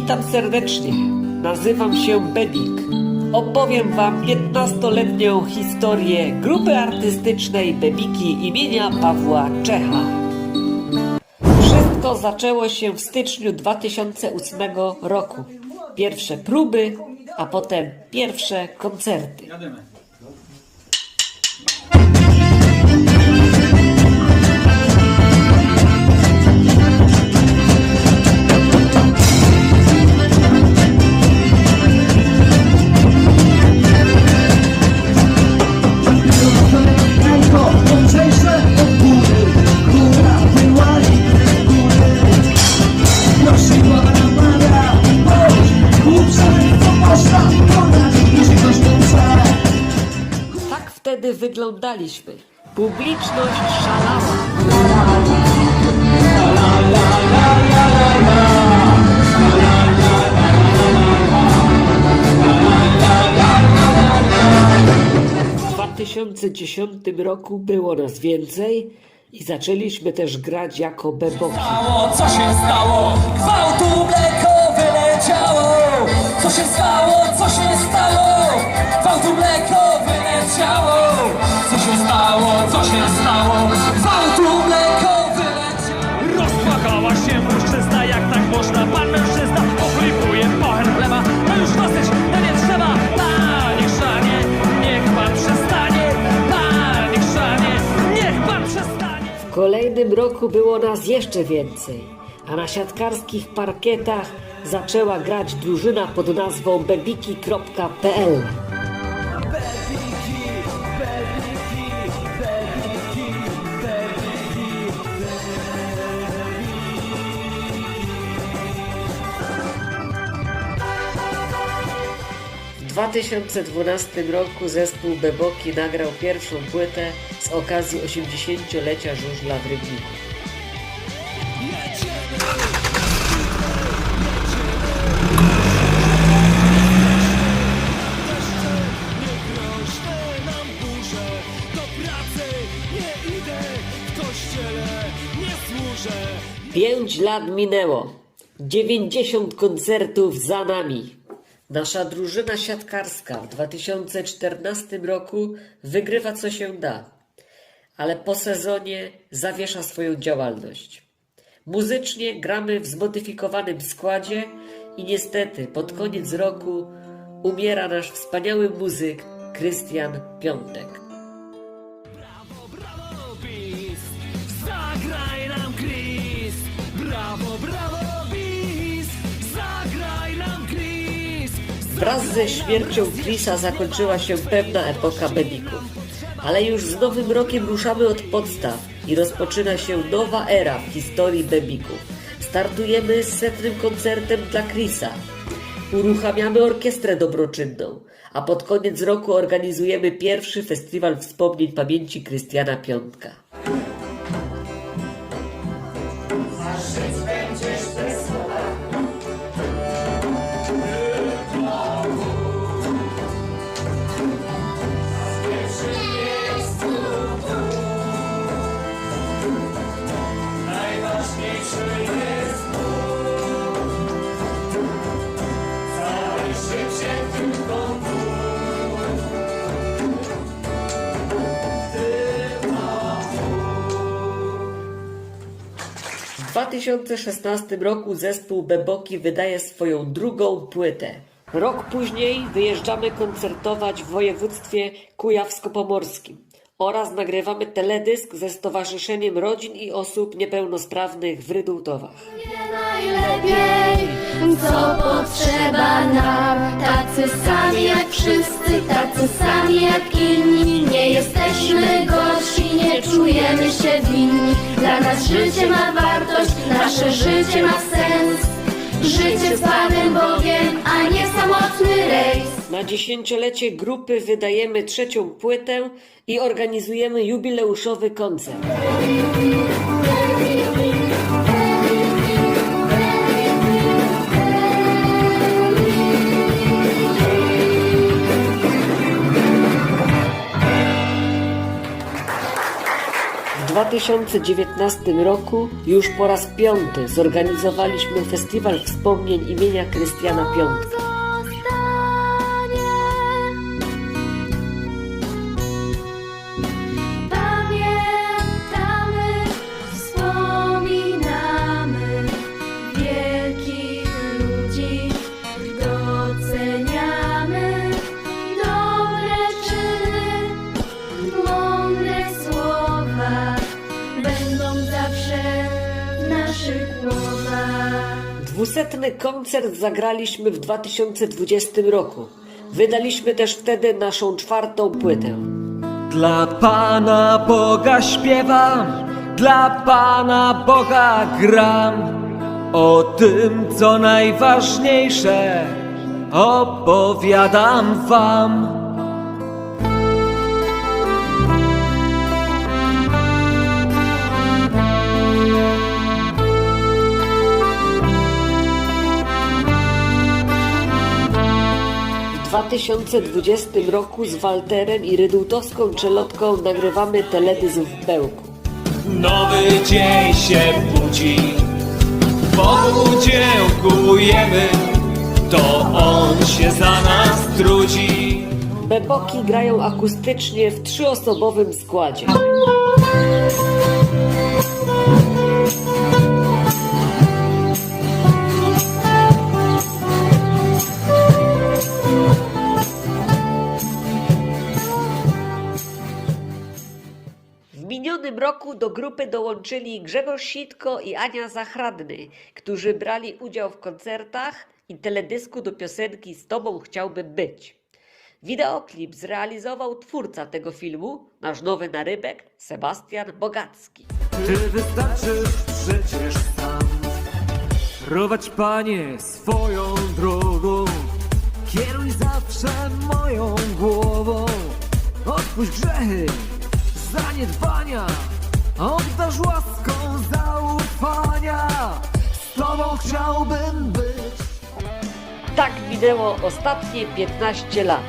Witam serdecznie. Nazywam się Bebik. Opowiem Wam 15-letnią historię grupy artystycznej Bebiki imienia Pawła Czecha. Wszystko zaczęło się w styczniu 2008 roku. Pierwsze próby, a potem pierwsze koncerty. Wyglądaliśmy. Publiczność szalała. W 2010 roku było nas więcej i zaczęliśmy też grać jako beboki. Co się stało? Gwałtu mleko wyleciało! Co się stało? Co się stało? Gwałtu mleko wyleciało! Kolejnym roku było nas jeszcze więcej, a na siatkarskich parkietach zaczęła grać drużyna pod nazwą bebiki.pl. 2012 roku zespół Beboki nagrał pierwszą płytę z okazji 80-lecia żużla w Rybniku. Pięć lat minęło. 90 koncertów za nami. Nasza drużyna siatkarska w 2014 roku wygrywa co się da, ale po sezonie zawiesza swoją działalność. Muzycznie gramy w zmodyfikowanym składzie i niestety pod koniec roku umiera nasz wspaniały muzyk Krystian Piątek. Wraz ze śmiercią Chrisa zakończyła się pewna epoka Bebików. Ale już z nowym rokiem ruszamy od podstaw i rozpoczyna się nowa era w historii Bebików. Startujemy z setnym koncertem dla Chrisa. Uruchamiamy orkiestrę dobroczynną, a pod koniec roku organizujemy pierwszy festiwal wspomnień pamięci Krystiana Piątka. 2016 roku zespół Beboki wydaje swoją drugą płytę. Rok później wyjeżdżamy koncertować w województwie kujawsko-pomorskim oraz nagrywamy teledysk ze Stowarzyszeniem Rodzin i Osób Niepełnosprawnych w Rydultowach. najlepiej, co potrzeba nam. Tacy sami jak wszyscy, tacy sami jak inni. Nie jesteśmy gorsi, czujemy się winni. Dla nas życie ma wartość, nasze życie ma sens. Życie z Panem Bogiem, a nie samotny rejs. Na dziesięciolecie grupy wydajemy trzecią płytę i organizujemy jubileuszowy koncert. 2019 roku już po raz piąty zorganizowaliśmy festiwal wspomnień imienia Krystiana Piątka. Dwusetny koncert zagraliśmy w 2020 roku. Wydaliśmy też wtedy naszą czwartą płytę. Dla Pana Boga śpiewam, dla Pana Boga gram. O tym, co najważniejsze, opowiadam Wam. 2020 roku z Walterem i Rydultowską Czelotką nagrywamy teledysk w Bełku. Nowy dzień się budzi, Bogu dziękujemy, to On się za nas trudzi. Beboki grają akustycznie w trzyosobowym składzie. Roku do grupy dołączyli Grzegorz Sitko i Ania Zachradny, którzy brali udział w koncertach i teledysku do piosenki Z Tobą chciałbym być. Wideoklip zrealizował twórca tego filmu, nasz nowy narybek, Sebastian Bogacki. Ty wystarczysz przecież sam Prowadź Panie swoją drogą Kieruj zawsze moją głową Odpuść grzechy, zaniedbania Oddasz łaską zaufania Z Tobą chciałbym być Tak minęło ostatnie 15 lat.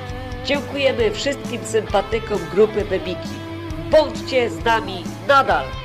Dziękujemy wszystkim sympatykom grupy Bebiki. Bądźcie z nami nadal!